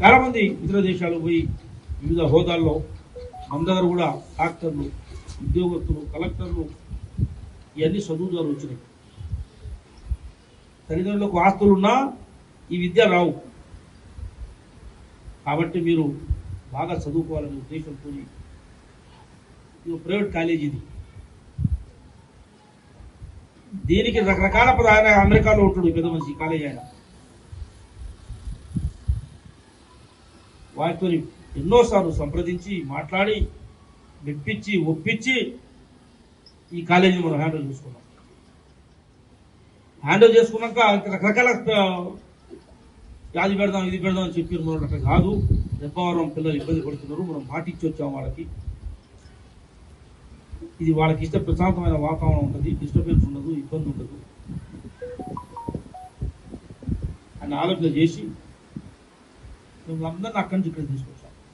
చాలామంది ఇతర దేశాలు పోయి వివిధ హోదాల్లో అందరూ కూడా డాక్టర్లు ఉద్యోగస్తులు కలెక్టర్లు ఇవన్నీ చదువు ద్వారా వచ్చినాయి. తల్లిదండ్రులకు ఆస్తులున్నా ఈ విద్య రావు. కాబట్టి మీరు బాగా చదువుకోవాలనే ఉద్దేశంతో ఇది ప్రైవేట్ కాలేజీ ఇది. దీనికి రకరకాల ప్రధాన అమెరికాలో ఉంటాడు పెద్ద మనిషి ఈ కాలేజీ ఆయన. వారితో ఎన్నోసార్లు సంప్రదించి మాట్లాడి మెప్పించి ఒప్పించి ఈ కాలేజీని మనం హ్యాండిల్ చేసుకున్నాం. హ్యాండిల్ చేసుకున్నాక రకరకాల ఆ, అది పెడదాం ఇది పెడదాం అని చెప్పారు మనం అట్లా కాదు. రెప్పవరం పిల్లలు ఇబ్బంది పడుతున్నారు. మనం మాటిచ్చి వచ్చాం వాళ్ళకి. ఇది వాళ్ళకి ఇష్ట ప్రశాంతమైన వాతావరణం ఉంటుంది. డిస్టర్బెన్స్ ఉండదు ఇబ్బంది ఉండదు. అని ఆలోచన చేసి మేము అందరిని అక్కడి నుంచి ఇక్కడ తీసుకొచ్చాం